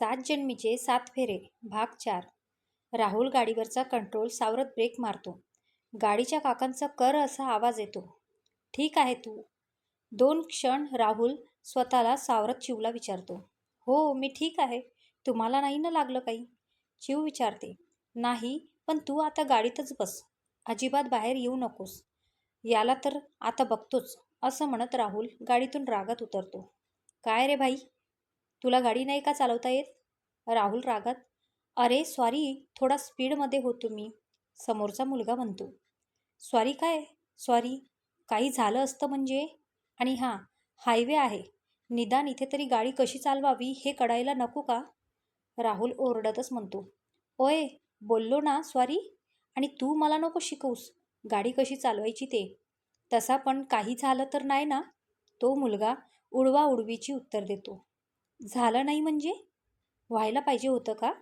सात जन्मीचे सात फेरे भाग चार. राहुल गाडीवरचा कंट्रोल सावरत ब्रेक मारतो. गाडीच्या काकांचा कर असा आवाज येतो. ठीक आहे तू. दोन क्षण राहुल स्वतःला सावरत चिवला विचारतो. हो मी ठीक आहे. तुम्हाला नाही ना लागलं काही? चिव विचारते. नाही पण तू आता गाडीतच बस. अजिबात बाहेर येऊ नकोस. याला तर आता बघतोच असं म्हणत राहुल गाडीतून रागात उतरतो. काय रे भाई तुला गाडी नाही का चालवता येत? राहुल रागात. अरे सॉरी थोडा स्पीडमध्ये होतो मी समोरचा मुलगा म्हणतो. सॉरी काय? सॉरी काही झालं असतं म्हणजे? आणि हां हायवे आहे. निदान इथे तरी गाडी कशी चालवावी हे कळायला नको का? राहुल ओरडतच म्हणतो. ओय बोललो ना सॉरी आणि तू मला नको शिकवूस. गाडी कशी चालवायची ते? तसा पण काही झालं तर नाही ना? तो मुलगा उडवा उडवीची उत्तर देतो. झालं नाही म्हणजे? व्हायला पाहिजे होतं का?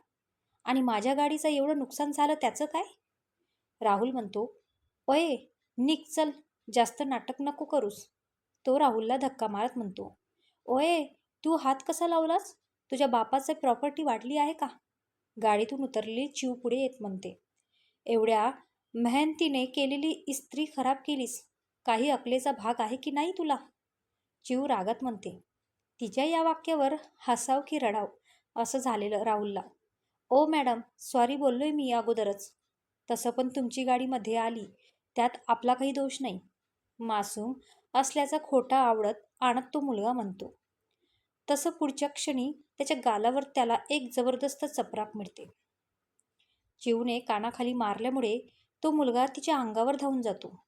आणि माझ्या गाडीचं एवढं नुकसान झालं त्याचं काय? राहुल म्हणतो ओये निक चल जास्त नाटक नको करूस. तो राहुलला धक्का मारत म्हणतो ओये तू हात कसा लावलास? तुझ्या बापाचं प्रॉपर्टी वाढली आहे का? गाडीतून उतरलेली चिव पुढे येत म्हणते एवढ्या मेहनतीने केलेली इस्त्री खराब केलीस. काही अकलेचा भाग आहे की नाही तुला? चिव रागात म्हणते तिच्या या वाक्यावर हसाव की रडाव असं झालेलं राहुलला. ओ मॅडम सॉरी बोललोय मी अगोदरच. तसं पण तुमची गाडी मध्ये आली. त्यात आपला काही दोष नाही. मासूम असल्याचा खोटा आवडत आणत तो मुलगा म्हणतो. तसं पुढच्या क्षणी त्याच्या गालावर त्याला एक जबरदस्त चपराक मिळते. जीवने कानाखाली मारल्यामुळे तो मुलगा तिच्या अंगावर धावून जातो.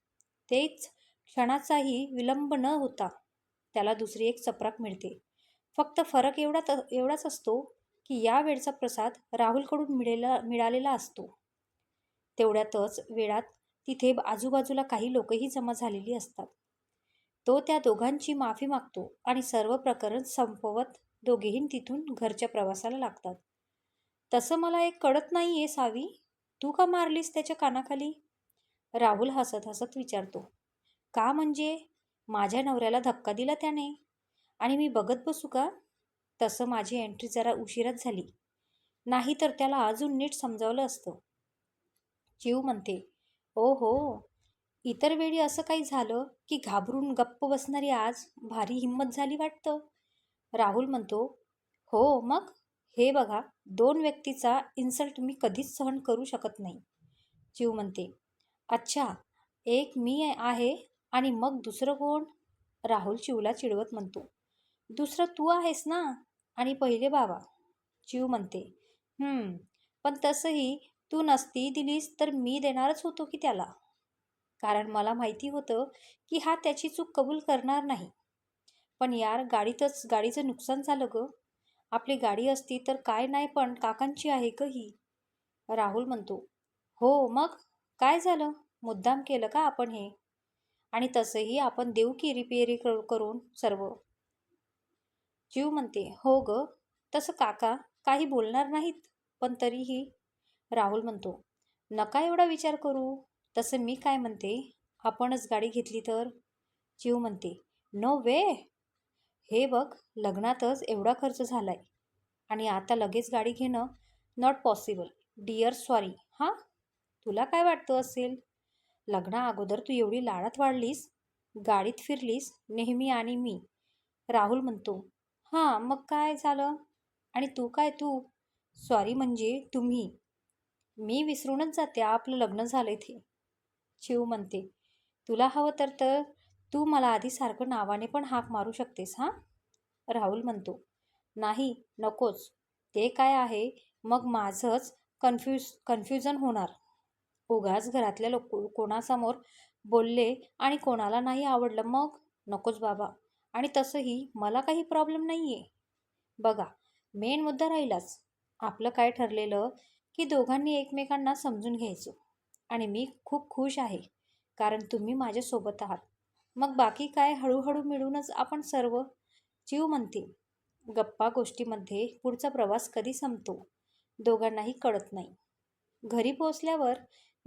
तेच क्षणाचाही विलंब न होता त्याला दुसरी एक चपराक मिळते. फक्त फरक एवढा एवढाच असतो की या वेळचा प्रसाद राहुलकडून मिळेला मिळालेला असतो. तेवढ्यातच वेळात तिथे आजूबाजूला काही लोकही जमा झालेली असतात. तो त्या दोघांची माफी मागतो आणि सर्व प्रकरण संपवत दोघेही तिथून घरच्या प्रवासाला लागतात. तसं मला एक कळत नाही आहे सावी तू का मारलीस त्याच्या कानाखाली? राहुल हसत हसत विचारतो. का म्हणजे? माझ्या नवऱ्याला धक्का दिला त्याने. आणि मी बघत बसू का? तसं माझी एंट्री जरा उशिराच झाली. नाही तर त्याला अजून नीट समजावलं असतं. जीव म्हणते ओ हो इतर वेळी असं काही झालं की घाबरून गप्प बसणारी आज भारी हिंमत झाली वाटतं. राहुल म्हणतो हो मग? हे बघा दोन व्यक्तीचा इन्सल्ट मी कधीच सहन करू शकत नाही. जीव म्हणते अच्छा एक मी आहे आणि मग दुसरं कोण? राहुल चिवला चिडवत म्हणतो. दुसरं तू आहेस ना? आणि पहिले बाबा. चिव म्हणते. पण तसंही तू नसती दिलीस तर मी देणारच होतो की त्याला? कारण मला माहिती होतं की हा त्याची चूक कबूल करणार नाही. पण यार गाडीतच गाडीचं नुकसान झालं ग. आपली गाडी असती तर काय नाही पण काकांची आहे ग ही. राहुल म्हणतो. हो मग? काय झालं? मुद्दाम केलं का आपण हे? आणि तसंही आपण देऊ की रिपेअरी करून सर्व. जीव म्हणते हो ग तसं काका काही बोलणार नाहीत पण तरीही. राहुल म्हणतो नका एवढा विचार करू तसं मी काय म्हणते आपणच गाडी घेतली तर. जीव म्हणते नो वे. हे बघ लग्नातच एवढा खर्च झालाय आणि आता लगेच गाडी घेणं नॉट पॉसिबल डिअर सॉरी हां? तुला काय वाटतं असेल? लग्ना अगोदर तू एवढी लाडात वाढलीस? गाडीत फिरलीस? नेहमी आणि मी. राहुल म्हणतो हां मग काय झालं? आणि तू काय तू? सॉरी म्हणजे तुम्ही. मी विसरूनच जाते आपलं लग्न झालं इथे शिव म्हणते तुला हवं तर तर तू मला आधी सारखं नावाने पण हाक मारू शकतेस हां? राहुल म्हणतो नाही नकोच. ते काय आहे? मग माझंच कन्फ्यूज कन्फ्युजन होणार. उगाच घरातल्या लोक कोणासमोर बोलले आणि कोणाला नाही आवडलं मग? नकोच बाबा. आणि तसंही मला काही प्रॉब्लेम नाही आहे बघा मेन मुद्दा राहिलाच. आपलं काय ठरलेलं की दोघांनी एकमेकांना समजून घ्यायचो. आणि मी खूप खुश आहे कारण तुम्ही माझ्यासोबत आहात. मग बाकी काय हळूहळू मिळूनच आपण सर्व जीव म्हणते गप्पा गोष्टीमध्ये पुढचा प्रवास कधी संपतो? दोघांनाही कळत नाही. घरी पोचल्यावर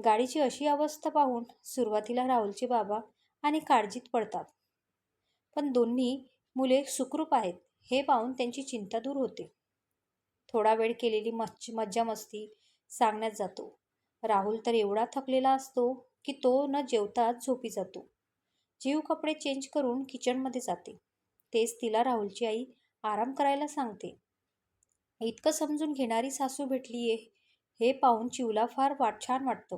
गाडीची अशी अवस्था पाहून सुरुवातीला राहुलचे बाबा आणि काळजीत पडतात. पण दोन्ही मुले सुखरूप आहेत हे पाहून त्यांची चिंता दूर होते. थोडा वेळ केलेली मच्छ मज्जा मस्ती सांगण्यात जातो. राहुल तर एवढा थकलेला असतो की तो न जेवताच झोपी जातो. जीव कपडे चेंज करून किचनमध्ये जाते. तेच तिला राहुलची आई आराम करायला सांगते. इतकं समजून घेणारी सासू भेटलीये हे पाहून चिवला फार वाट छान वाटतं.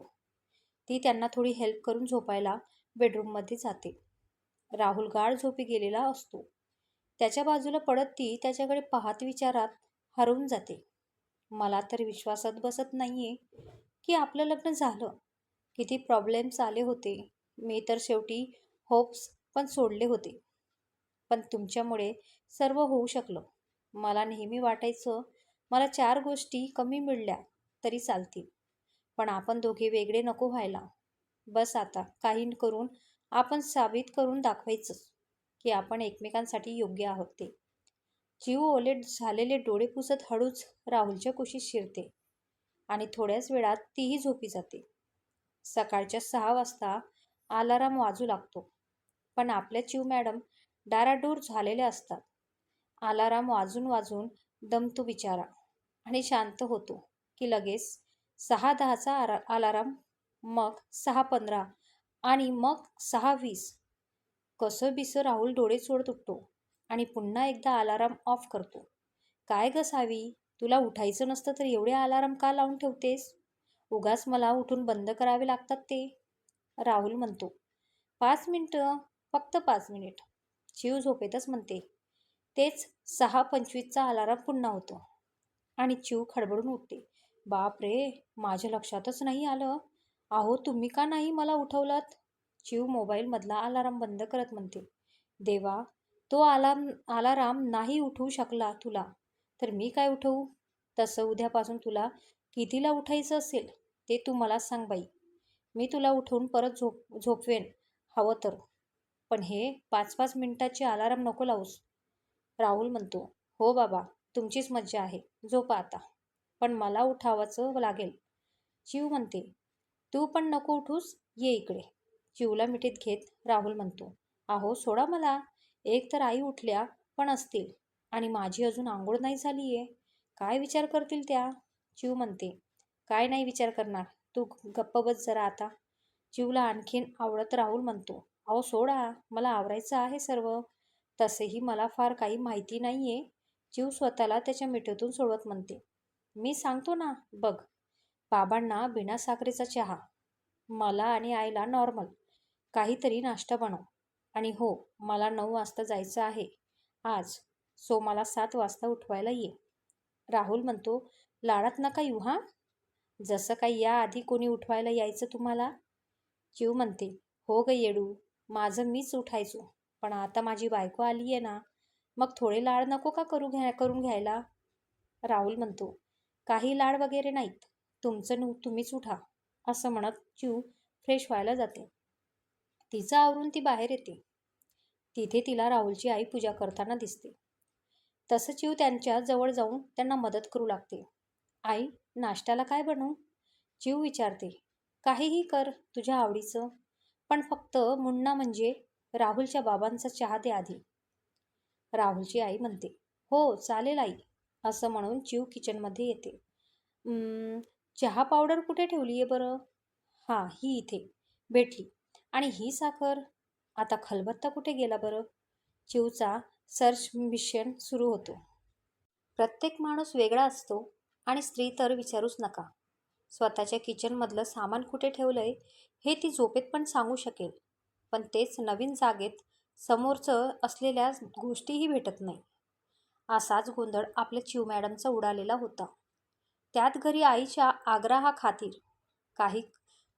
ती त्यांना थोडी हेल्प करून झोपायला बेडरूममध्ये जाते. राहुल गाढ झोपी गेलेला असतो. त्याच्या बाजूला पडत ती त्याच्याकडे पाहत विचारात हरवून जाते. मला तर विश्वासात बसत नाही आहे की आपलं लग्न झालं. किती प्रॉब्लेम्स आले होते. मी तर शेवटी होप्स पण सोडले होते. पण तुमच्यामुळे सर्व होऊ शकलं. मला नेहमी वाटायचं मला चार गोष्टी कमी मिळल्या तरी चालतील. पण आपण दोघे वेगळे नको व्हायला. बस आता काही करून आपण साबित करून दाखवायचंच की आपण एकमेकांसाठी योग्य आहोत ते. जीव ओलेट झालेले डोळे पुसत हळूच राहुलच्या कुशीत शिरते आणि थोड्याच वेळात तीही झोपी जाते. सकाळच्या सहा वाजता अलाराम वाजू लागतो पण आपल्या चिव मॅडम डाराडूर झालेल्या असतात. अलाराम वाजून वाजून दमतो बिचारा आणि शांत होतो की लगेच सहा दहाचा आरा अलाराम मग सहा पंधरा आणि मग सहा वीस. कसं बिसं राहुल डोळे चोडत उठतो आणि पुन्हा एकदा अलाराम ऑफ करतो. काय ग सावी तुला उठायचं नसतं तर एवढे अलाराम का लावून ठेवतेस? उगाच मला उठून बंद करावे लागतात ते. राहुल म्हणतो पाच मिनटं फक्त पाच मिनिट. शिव झोपेतच म्हणते तेच सहा पंचवीसचा अलाराम पुन्हा होतो. आणि चिव खडबडून उठते. बाप रे माझ्या लक्षातच नाही आलं. अहो तुम्ही का नाही मला उठवलात? चिव मोबाईलमधला अलाराम बंद करत म्हणते. देवा तो आलाम अलाराम नाही उठवू शकला तुला. तर मी काय उठवू? तसं उद्यापासून तुला कितीला उठायचं असेल ते तू मला सांग बाई. मी तुला उठवून परत झोप झोपवेन. हवं तर. पण हे पाच पाच मिनिटाचे अलाराम नको लावूस. राहुल म्हणतो हो बाबा तुमचीच मज्जा आहे. झोपा आता. पण मला उठावाचं लागेल. चिव म्हणते तू पण नको उठूस ये इकडे. चिवला मिठीत घेत राहुल म्हणतो अहो सोडा मला. एक तर आई उठल्या पण असतील आणि माझी अजून आंघोळ नाही झाली आहे काय विचार करतील त्या? चिव म्हणते काय नाही विचार करणार. तू गप्प बस जरा आता. चिवला आणखीन आवडत राहुल म्हणतो अहो सोडा. मला आवरायचं आहे सर्व. तसेही मला फार काही माहिती नाही आहे जीव स्वतःला त्याच्या मिठीतून सोडवत म्हणते मी सांगतो ना बघ. बाबांना बिना साखरेचा चहा. मला आणि आईला नॉर्मल. काहीतरी नाश्ता बनव. आणि हो मला नऊ वाजता जायचं आहे. आज. सो मला सात वाजता उठवायला ये. राहुल म्हणतो लाडात नका येऊ हां? जसं काही याआधी कोणी उठवायला यायचं तुम्हाला? चिव म्हणते हो ग येडू. माझं मीच उठायचो. पण आता माझी बायको आली आहे ना. मग थोडे लाड नको का करू घ्या करून घ्यायला? राहुल म्हणतो काही लाड वगैरे नाहीत. तुमचं नु तुम्हीच उठा असं म्हणत चिव फ्रेश व्हायला जाते. तिचं आवरून ती बाहेर येते. तिथे तिला राहुलची आई पूजा करताना दिसते. तसं चिव त्यांच्या जवळ जाऊन त्यांना मदत करू लागते. आई नाश्त्याला काय बनवू? चिव विचारते. काहीही कर तुझ्या आवडीचं. पण फक्त मुन्ना म्हणजे राहुलच्या बाबांचा चहा दे आधी. राहुलची आई म्हणते हो चालेल आई. असं म्हणून चिव किचनमध्ये येते. चहा पावडर कुठे ठेवली आहे बरं? हां ही इथे. भेटली आणि ही साखर? आता खलबत्ता कुठे गेला बरं? चिवचा सर्च मिशन सुरू होतो. प्रत्येक माणूस वेगळा असतो आणि स्त्री तर विचारूच नका. स्वतःच्या किचनमधलं सामान कुठे ठेवलं आहे हे ती झोपेत पण सांगू शकेल. पण तेच नवीन जागेत समोरचं असलेल्या गोष्टीही भेटत नाही. असाच गोंधळ आपल्या चिव मॅडमचा उडालेला होता. त्यात घरी आईच्या आग्रहाखातीर काही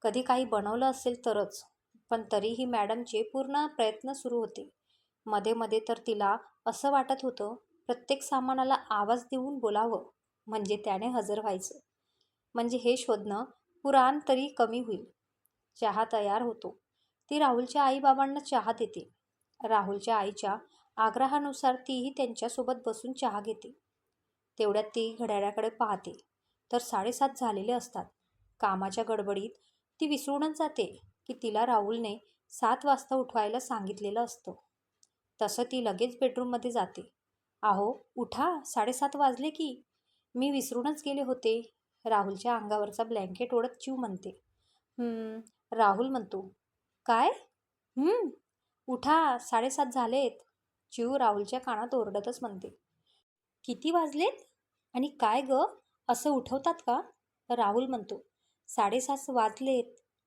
कधी काही बनवलं असेल तरच पण तरीही मॅडमचे पूर्ण प्रयत्न सुरू होते. मध्ये मध्ये तर तिला असं वाटत होतं प्रत्येक सामानाला आवाज देऊन बोलावं म्हणजे त्याने हजर व्हायचं. म्हणजे हे शोधणं पुराण तरी कमी होईल. चहा तयार होतो. ती राहुलच्या आईबाबांना चहा देते. राहुलच्या आईच्या आग्रहानुसार तीही त्यांच्यासोबत बसून चहा घेते. तेवढ्यात ती घड्याळाकडे पाहते. तर साडेसात झालेले असतात. कामाच्या गडबडीत ती विसरूनच जाते की तिला राहुलने सात वाजता उठवायला सांगितलेलं असतं. तसं ती लगेच बेडरूममध्ये जाते. अहो उठा. साडेसात वाजले की. मी विसरूनच गेले होते. राहुलच्या अंगावरचा ब्लँकेट ओढत चिव म्हणते. राहुल म्हणतो. काय? उठा. साडेसात झालेत. चिव राहुलच्या कानात ओरडतच म्हणते. किती वाजलेत? आणि काय ग? असं उठवतात का? राहुल म्हणतो. साडेसात वाजलेत.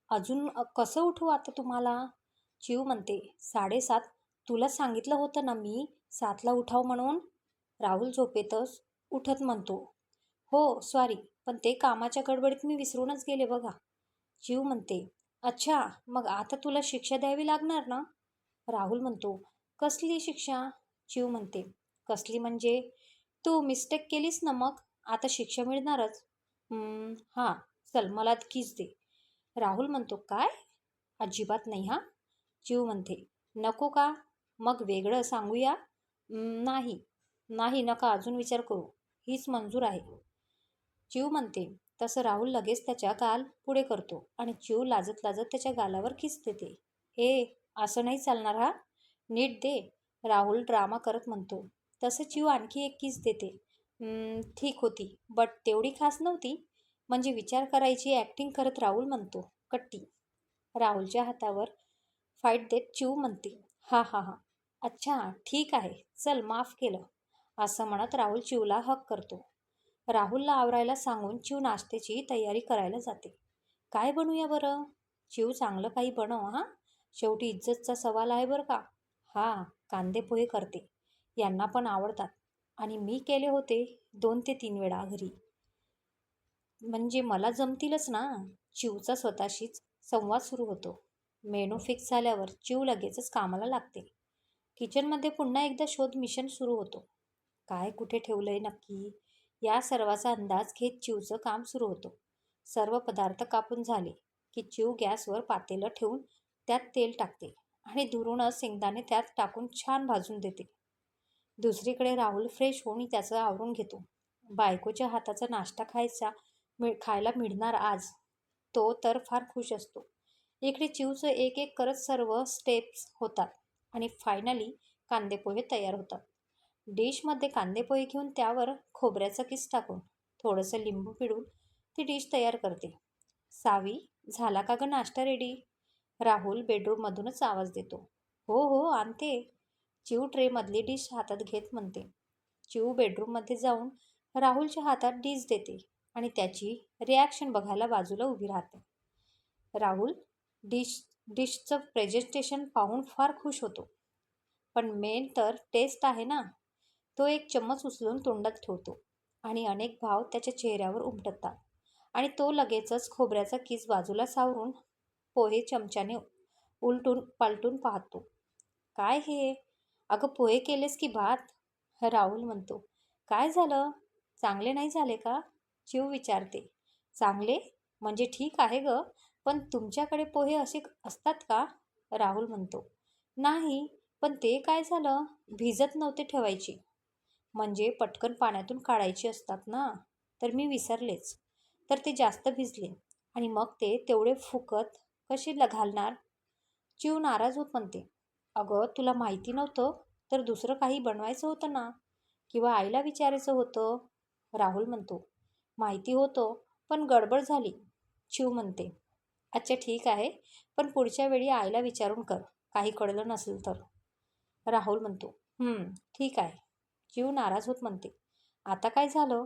अजून कसं उठवू आता तुम्हाला? चिव म्हणते. साडेसात? तुला सांगितलं होतं ना मी सातला उठाव म्हणून? राहुल झोपेतच उठत म्हणतो. हो सॉरी पण ते कामाच्या गडबडीत मी विसरूनच गेले बघा. चिव म्हणते. अच्छा मग आता तुला शिक्षा द्यावी लागणार ना? राहुल म्हणतो. कसली शिक्षा? चिव म्हणते. कसली म्हणजे? तू मिस्टेक केलीस ना मग? आता शिक्षा मिळणारच. हां चल मला कीच दे. राहुल म्हणतो काय? अजिबात नाही हां? चिव म्हणते नको का? मग वेगळं सांगूया? नाही. नाही नका अजून विचार करू. हीच मंजूर आहे. चिव म्हणते तसं राहुल लगेच त्याच्या गाल पुढे करतो आणि चिव लाजत लाजत त्याच्या गालावर किस देते. हे असं नाही चालणार हा? नीट दे. राहुल ड्रामा करत म्हणतो. तसं चिव आणखी एक किस देते. ठीक होती. बट तेवढी खास नव्हती. म्हणजे विचार करायची ॲक्टिंग करत राहुल म्हणतो. कट्टी. राहुलच्या हातावर फाईट देत चिव म्हणते. हा हा हा. अच्छा ठीक आहे. चल माफ केलं. असं म्हणत राहुल चिवला हक करतो. राहुलला आवरायला सांगून चिव नाश्त्याची तयारी करायला जाते. काय बनवूया बरं? चिव चांगलं काही बनव हां. शेवटी इज्जतचा सवाल आहे बरं का? हां कांदेपोहे करते. यांना पण आवडतात. आणि मी केले होते दोन ते तीन वेळा घरी. म्हणजे मला जमतीलच ना? चिवचा स्वतःशीच संवाद सुरू होतो. मेनू फिक्स झाल्यावर चिव लगेचच कामाला लागते. किचनमध्ये पुन्हा एकदा शोध मिशन सुरू होतो. काय कुठे ठेवलं आहे नक्की? या सर्वाचा अंदाज घेत चिवचं काम सुरू होतं. सर्व पदार्थ कापून झाले की चिव गॅसवर पातेलं ठेवून त्यात तेल टाकते. आणि दुरूनच शेंगदाणे त्यात टाकून छान भाजून देते. दुसरीकडे राहुल फ्रेश होऊन त्याचं आवरून घेतो. बायकोच्या हाताचा नाश्ता खायचा मिळ खायला मिळणार आज. तो तर फार खुश असतो. इकडे चिवचं एक एक करत सर्व स्टेप्स होतात आणि फायनली कांदेपोहे तयार होतात. डिशमध्ये कांदेपोहे घेऊन त्यावर खोबऱ्याचा किस टाकून थोडंसं लिंबू पिळून ती डिश तयार करते. सावी झाला का गं नाश्ता रेडी राहुल बेडरूममधूनच आवाज देतो. हो हो आणते. चिव ट्रेमधली डिश हातात घेत म्हणते. चिव बेडरूममध्ये जाऊन राहुलच्या हातात डिश देते आणि त्याची रिॲक्शन बघायला बाजूला उभी राहते. राहुल डिश डिशचं प्रेझेंटेशन पाहून फार खुश होतो. पण मेन तर टेस्ट आहे ना. तो एक चम्मच उचलून तोंडात ठेवतो आणि अनेक भाव त्याच्या चेहऱ्यावर उमटतात. आणि तो लगेचच खोबऱ्याचा किस बाजूला सावरून पोहे चमच्याने उलटून पालटून पाहतो. काय हे? अगं पोहे केलेस की भात? राहुल म्हणतो. काय झालं? चांगले नाही झाले का? चिव विचारते. चांगले? म्हणजे ठीक आहे ग पण तुमच्याकडे पोहे असे असतात का? राहुल म्हणतो. नाही पण ते काय झालं? भिजत नव्हते ठेवायची. म्हणजे पटकन पाण्यातून काढायची असतात ना? तर मी विसरलेच. तर ते जास्त भिजले आणि मग ते तेवढे फुकत कशीला घालणार? चिव नाराज होत म्हणते. अगं तुला माहिती नव्हतं? तर दुसरं काही बनवायचं होतं ना? किंवा आईला विचारायचं होतं? राहुल म्हणतो. माहिती होतं पण गडबड झाली. चिव म्हणते. अच्छा ठीक आहे. पण पुढच्या वेळी आईला विचारून कर. काही कळलं नसेल तर. राहुल म्हणतो. ठीक आहे. चिव नाराज होत म्हणते. आता काय झालं?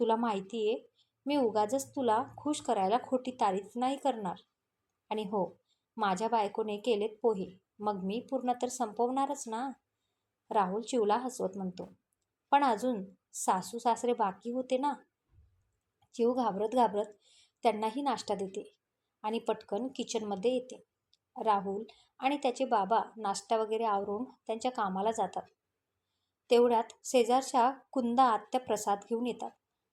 तुला माहिती आहे मी उगाचच तुला खुश करायला खोटी तारीफ नाही करणार. आणि हो माझ्या बायकोने केलेत पोहे. मग मी पूर्ण तर संपवणारच ना? राहुल चिवला हसवत म्हणतो. पण अजून सासू सासरे बाकी होते ना? चिव घाबरत घाबरत त्यांनाही नाश्ता देते आणि पटकन किचनमध्ये येते. राहुल आणि त्याचे बाबा नाश्ता वगैरे आवरून त्यांच्या कामाला जातात. तेवढ्यात शेजारच्या कुंदा आत्या प्रसाद घेऊन येतात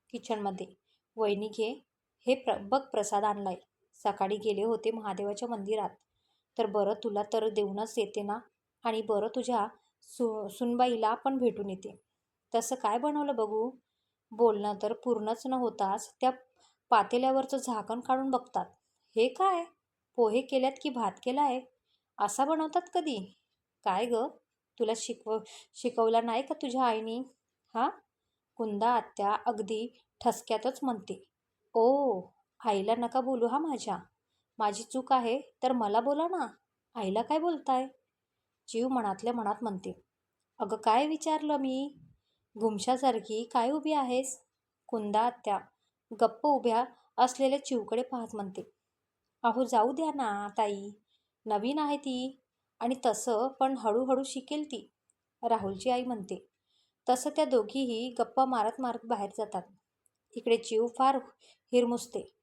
किचनमध्ये. वहिनी घे हे प्र बघ प्रसाद आणलाय. सकाळी गेले होते महादेवाच्या मंदिरात. तर बरं तुला तर देऊनच येते ना? आणि बरं तुझ्या सु सुनबाईला पण भेटून येते. तसं काय बनवलं बघू? बोलणं तर पूर्णच न होताच त्या पातेल्यावरचं झाकण काढून बघतात. हे काय? पोहे केल्यात की भात केला आहे असा बनवतात कधी? काय ग? तुला शिकव शिकवला नाही का तुझ्या आईनी? हां? कुंदा आत्या अगदी ठसक्यातच म्हणते. ओ आईला नका बोलू हा माझ्या. माझी चूक आहे तर मला बोला ना. आईला काय बोलताय? जीव मनातल्या मनात म्हणते. अगं काय विचारलं मी? गुमशासारखी काय उभी आहेस? कुंदा आत्या गप्प उभ्या असलेल्या चिवकडे पाहत म्हणते. अहो जाऊ द्या ना ताई. नवीन आहे ती आणि तसं पण हळूहळू शिकेल ती राहुलची आई म्हणते. तसं त्या दोघीही गप्पा मारत मारत बाहेर जातात. इकडे चिव फार हिरमुसते.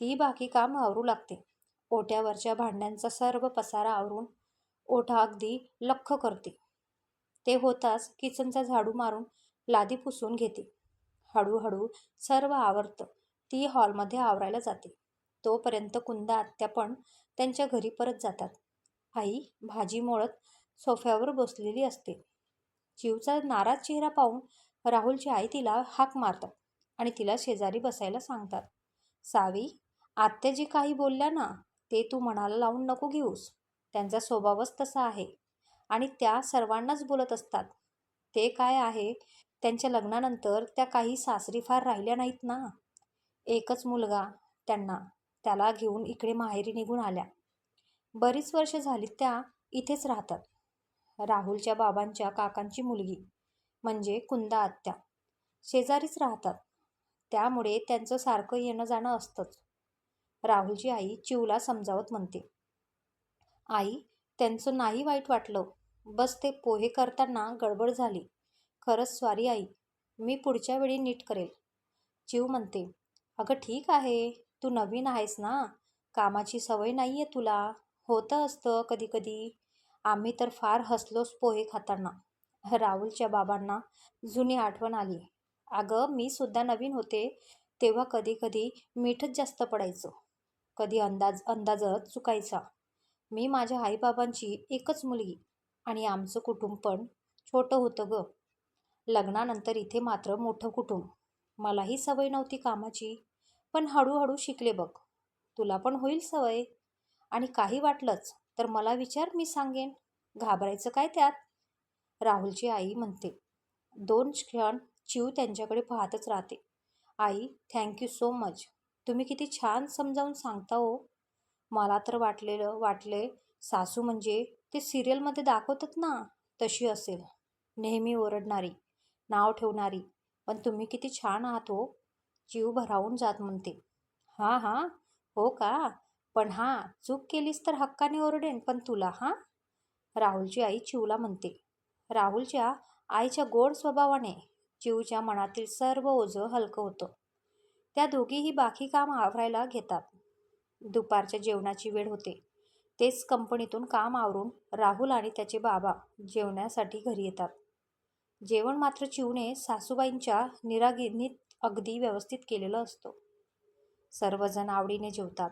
ती बाकी काम आवरू लागते. ओट्यावरच्या भांड्यांचा सर्व पसारा आवरून ओठा अगदी लख्ख करते. ते होताच किचनचा झाडू मारून लादी पुसून घेते. हळूहळू सर्व आवरतं. ती हॉलमध्ये आवरायला जाते. तोपर्यंत कुंदा आत्या पण त्यांच्या घरी परत जातात. आई भाजी मोळत सोफ्यावर बसलेली असते. जीवचा नाराज चेहरा पाहून राहुलची आई तिला हाक मारतात आणि तिला शेजारी बसायला सांगतात. सावी आत्या जे काही बोलल्या ना ते तू मनाला लावून नको घेऊस. त्यांचा स्वभावच तसा आहे. आणि त्या सर्वांनाच बोलत असतात. ते काय आहे त्यांच्या लग्नानंतर त्या काही सासरी फार राहिल्या नाहीत ना. एकच मुलगा त्यांना त्याला घेऊन इकडे माहेरी निघून आल्या. बरीच वर्ष झाली त्या इथेच राहतात. राहुलच्या बाबांच्या काकांची मुलगी म्हणजे कुंदा आत्या. शेजारीच राहतात. त्यामुळे त्यांचं सारखं येणं जाणं असतंच. राहुलची आई चिवला समजावत म्हणते. आई त्यांचं नाही वाईट वाटलं. बस ते पोहे करताना गडबड झाली. खरंच स्वारी आई मी पुढच्या वेळी नीट करेल. चिव म्हणते अगं ठीक आहे तू नवीन आहेस ना? कामाची सवय नाही आहे तुला. होतं असतं कधी कधी आम्ही तर फार हसलोच पोहे खाताना. राहुलच्या बाबांना जुनी आठवण आली. अगं मी सुद्धा नवीन होते तेव्हा कधीकधी मीठच जास्त पडायचं. कधी अंदाज अंदाजच चुकायचा. मी माझ्या आईबाबांची एकच मुलगी आणि आमचं कुटुंब पण छोटं होतं ग. लग्नानंतर इथे मात्र मोठं कुटुंब. मलाही सवय नव्हती कामाची पण हळूहळू शिकले बघ. तुला पण होईल सवय. आणि काही वाटलंच तर मला विचार मी सांगेन. घाबरायचं काय त्यात? राहुलची आई म्हणते. दोन क्षण चिव त्यांच्याकडे पाहतच राहते. आई थँक्यू सो मच. तुम्ही किती छान समजावून सांगता हो. मला तर वाटलेलं वाटले सासू म्हणजे ते सिरियलमध्ये दाखवतात ना तशी असेल. नेहमी ओरडणारी नाव ठेवणारी पण तुम्ही किती छान आहात हो. जीव भरावून जात म्हणते. हां हां हो का? पण हां चूक केलीस तर हक्काने ओरडेन पण तुला हां? राहुलची आई चिवला म्हणते. राहुलच्या आईच्या गोड स्वभावाने चिवच्या मनातील सर्व ओझं हलकं होतं. त्या दोघीही बाकी काम आवरायला घेतात. दुपारच्या जेवणाची वेळ होते. तेच कंपनीतून काम आवरून राहुल आणि त्याचे बाबा जेवण्यासाठी घरी येतात. जेवण मात्र चिवने सासूबाईंच्या निरागिनीत अगदी व्यवस्थित केलेलं असतं. सर्वजण आवडीने जेवतात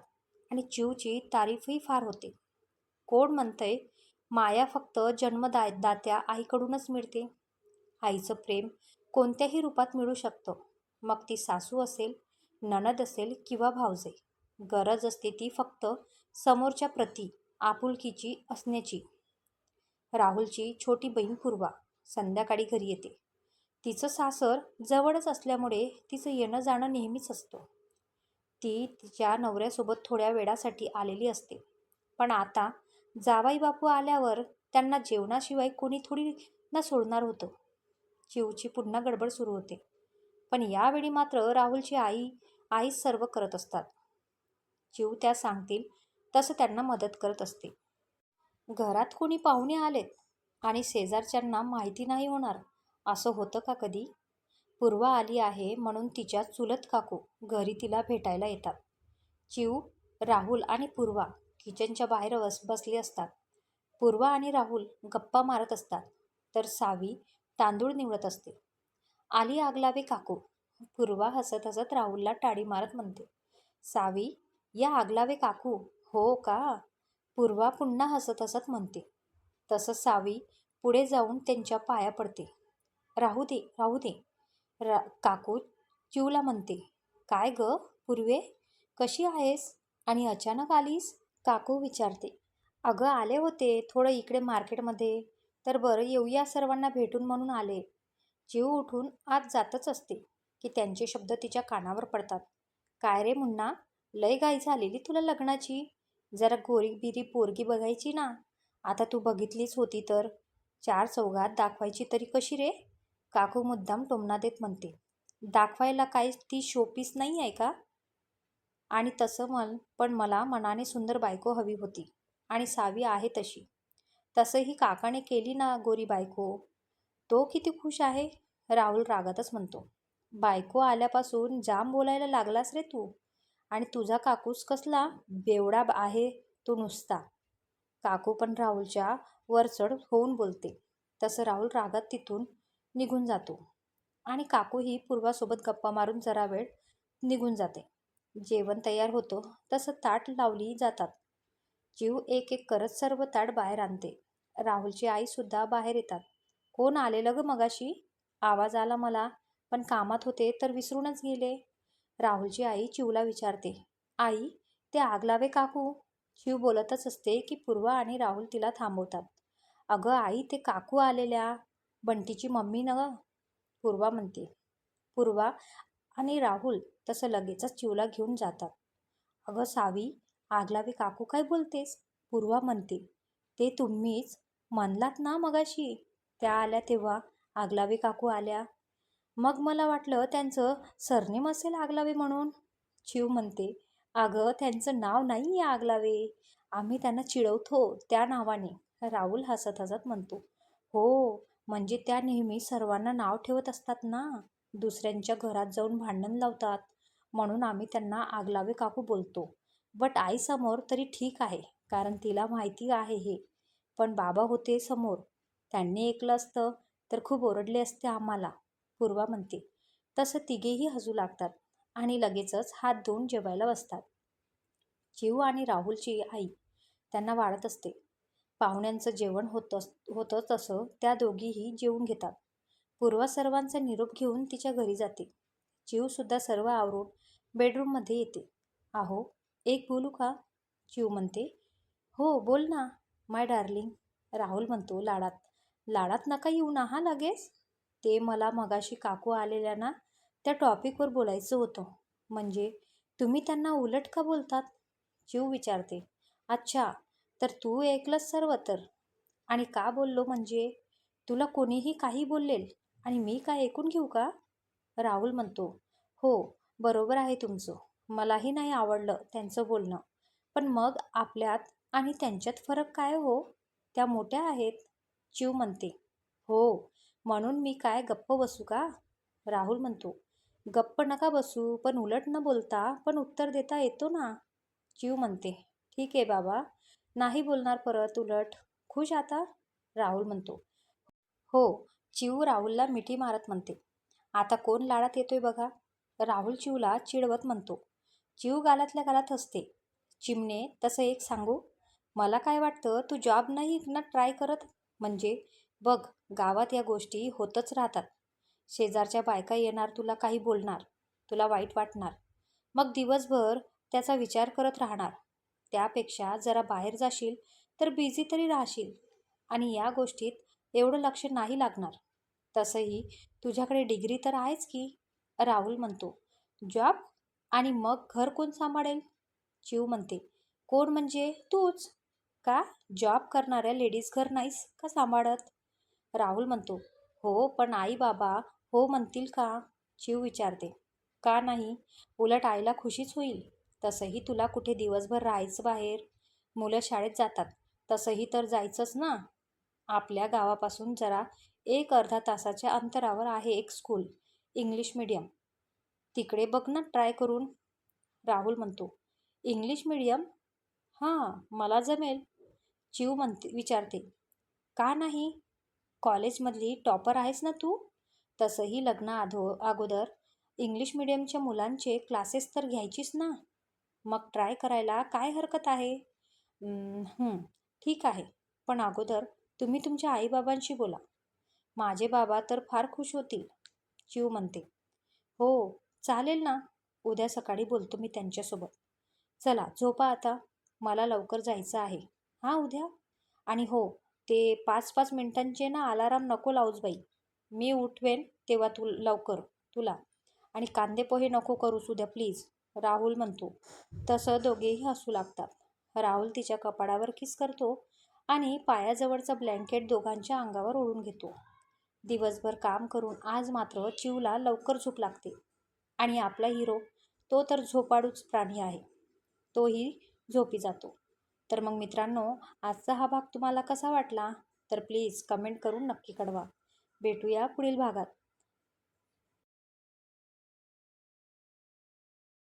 आणि चिवची तारीफही फार होते. कोण म्हणतंय माया फक्त जन्मदाय दात्या आईकडूनच मिळते. आईचं प्रेम कोणत्याही रूपात मिळू शकतं. मग ती सासू असेल नणद असेल किंवा भावजे गरज असते ती फक्त समोरच्या प्रती आपुलकीची असण्याची. राहुलची छोटी बहीण पूर्वा संध्याकाळी घरी येते. तिचं सासर जवळच असल्यामुळे तिचं येणं जाणं नेहमीच असतं. ती तिच्या नवऱ्यासोबत थोड्या वेळासाठी आलेली असते. पण आता जावाई बापू आल्यावर त्यांना जेवणाशिवाय कोणी थोडी न सोडणार होतं. चिवची पुन्हा गडबड सुरू होते. पण यावेळी मात्र राहुलची आई आईच सर्व करत असतात. जीव त्या सांगतील तसं त्यांना मदत करत असते. घरात कोणी पाहुणे आलेत आणि शेजारच्यांना माहिती नाही होणार असं होतं का कधी? पूर्वा आली आहे म्हणून तिच्या चुलत काकू घरी तिला भेटायला येतात. चिव राहुल आणि पूर्वा किचनच्या बाहेर बस बसले असतात. पूर्वा आणि राहुल गप्पा मारत असतात तर सावी तांदूळ निवडत असते. आली आगलावे काकू. पूर्वा हसत हसत राहुलला टाळी मारत म्हणते. सावी या आगलावे काकू हो का? पूर्वा पुन्हा हसत हसत म्हणते. तसं सावी पुढे जाऊन त्यांच्या पाया पडते. राहू दे राहू दे. रा काकू चिवला म्हणते. काय ग पूर्वे? कशी आहेस? आणि अचानक आलीस? काकू विचारते. अगं आले होते थोडं इकडे मार्केटमध्ये. तर बरं येऊया सर्वांना भेटून म्हणून आले. जीव उठून आत जातच असते की त्यांचे शब्द तिच्या कानावर पडतात. काय रे मुन्ना लय गाई झालेली तुला लग्नाची? जरा गोरी बिरी पोरगी बघायची ना? आता तू बघितलीच होती तर? चार चौघात दाखवायची तरी कशी रे? काकू मुद्दाम टोमना देत म्हणते. दाखवायला काय ती शोपीस नाही आहे का? आणि तसं मन पण मला मनाने सुंदर बायको हवी होती आणि सावी आहे तशी. तसंही काकाने केली ना गोरी बायको? तो किती खुश आहे? राहुल रागातच म्हणतो. बायको आल्यापासून जाम बोलायला लागलास रे तू. आणि तुझा काकूस कसला बेवडा आहे तो नुसता. काकू पण राहुलच्या वरचढ होऊन बोलते. तसं राहुल रागात तिथून निघून जातो. आणि काकूही पूर्वासोबत गप्पा मारून जरा वेळ निघून जाते. जेवण तयार होतं तसं ताट लावली जातात. जीव एक एक करत सर्व ताट बाहेर आणते. राहुलची आईसुद्धा बाहेर येतात. कोण आलेलं ग मगाशी? आवाज आला मला. पण कामात होते तर विसरूनच गेले. राहुलची आई चिवला विचारते. आई ते आगलावे काकू? शिव बोलतच असते की पूर्वा आणि राहुल तिला थांबवतात. अगं आई ते काकू आलेल्या. बंटीची मम्मी न पूर्वा म्हणते. पूर्वा आणि राहुल तसं लगेचच चिवला घेऊन जातात. अगं सावी आगलावे काकू काय बोलतेस? पूर्वा म्हणते. ते तुम्हीच म्हणलात ना मगाशी? त्या आल्या तेव्हा. आगलावे काकू आल्या. मग मला वाटलं त्यांचं सरनेम असेल आगलावे म्हणून. चिव म्हणते अगं त्यांचं नाव नाही आहे आगलावे. आम्ही त्यांना चिडवतो त्या नावाने राहुल हसत हसत म्हणतो. हो म्हणजे त्या नेहमी सर्वांना नाव ठेवत असतात ना? दुसऱ्यांच्या घरात जाऊन भांडण लावतात. म्हणून आम्ही त्यांना आगलावे काकू बोलतो. बट आईसमोर तरी ठीक आहे कारण तिला माहिती आहे हे. पण बाबा होते समोर. त्यांनी ऐकलं असतं तर खूप ओरडले असते आम्हाला पूर्वा म्हणते. तसं तिघेही हसू लागतात आणि लगेचच हात धुवून जेवायला बसतात. जीव आणि राहुलची आई त्यांना वाढत असते. पाहुण्यांचं जेवण होतं होतं तसं त्या दोघीही जेवून घेतात. पूर्वा सर्वांचा निरोप घेऊन तिच्या घरी जाते. जीवसुद्धा सर्व आवरून बेडरूममध्ये येते. आहो एक बोलू का? जीव म्हणते. हो बोल ना माय डार्लिंग राहुल म्हणतो लाडात. लाडात नका येऊ ना हा लगेच? ते मला मगाशी काकू आलेल्या ना त्या टॉपिकवर बोलायचं होतं. म्हणजे तुम्ही त्यांना उलट का बोलतात? जीव विचारते. अच्छा तर तू ऐकलंस सर्व तर आणि का बोललो म्हणजे? तुला कोणीही काही बोललेल आणि मी काय ऐकून घेऊ का? राहुल म्हणतो हो बरोबर आहे तुमचं. मलाही नाही आवडलं त्यांचं बोलणं. पण मग आपल्यात आणि त्यांच्यात फरक काय हो? त्या मोठ्या आहेत. चिव म्हणते. हो म्हणून मी काय गप्प बसू का? राहुल म्हणतो. गप्प नका बसू पण उलट न बोलता पण उत्तर देता येतो ना? चिव म्हणते. ठीक आहे बाबा. नाही बोलणार परत उलट. खुश आता? राहुल म्हणतो. हो चिव राहुलला मिठी मारत म्हणते. आता कोण लाडात येतोय बघा? राहुल चिवला चिडवत म्हणतो. चिव गालातल्या गालात असते चिमणे तसं एक सांगू. मला काय वाटतं तू जॉब नाही ना ट्राय करत? म्हणजे बघ गावात या गोष्टी होतच राहतात. शेजारच्या बायका येणार तुला काही बोलणार तुला वाईट वाटणार. मग दिवसभर त्याचा विचार करत राहणार. त्यापेक्षा जरा बाहेर जाशील तर बिझी तरी राहशील. आणि या गोष्टीत एवढं लक्ष नाही लागणार. तसंही तुझ्याकडे डिग्री तर आहेच की? राहुल म्हणतो. जॉब आणि मग घर कोण सांभाळेल? चिव म्हणते. कोण म्हणजे? तूच. का? जॉब करणाऱ्या लेडीज घर नाहीस का सांभाळत? राहुल म्हणतो हो पण आई बाबा हो म्हणतील का? चिव विचारते. का नाही? उलट आईला खुशीच होईल? तसंही तुला कुठे दिवसभर राहायचं बाहेर? मुलं शाळेत जातात तसंही तर जायचंच ना? आपल्या गावापासून जरा एक अर्धा तासाच्या अंतरावर आहे एक स्कूल इंग्लिश मिडियम. तिकडे बघ ना ट्राय करून. राहुल म्हणतो इंग्लिश मिडियम? हां मला जमेल. चिव म्हणते विचारते का नाही? कॉलेजमधली टॉपर आहेस ना तू? तसंही लग्न आधो अगोदर इंग्लिश मिडियमच्या मुलांचे क्लासेस तर घ्यायचीच ना. मग ट्राय करायला काय हरकत आहे? ठीक आहे पण अगोदर तुम्ही तुमच्या आईबाबांशी बोला. माझे बाबा तर फार खुश होतील चिव म्हणते. हो चालेल ना उद्या सकाळी बोलतो मी त्यांच्यासोबत. चला झोपा आता मला लवकर जायचं आहे. हां उद्या? आणि हो ते पाच पाच मिनटांचे ना अलाराम नको लावूच बाई. मी उठवेन तेव्हा तू लवकर तुला. आणि कांदे पोहे नको करूस उद्या प्लीज. राहुल म्हणतो. तसं दोघेही हसू लागतात. राहुल तिच्या कपाडावर किस करतो आणि पायाजवळचा ब्लँकेट दोघांच्या अंगावर ओढून घेतो. दिवसभर काम करून आज मात्र चिवला लवकर झोप लागते. आणि आपला हिरो तो तर झोपाडूच प्राणी आहे. तोही झोपी जातो. तर मग मित्रांनो आजचा हा भाग तुम्हाला कसा वाटला? तर प्लीज कमेंट करून नक्की कळवा. भेटूया पुढील भागात.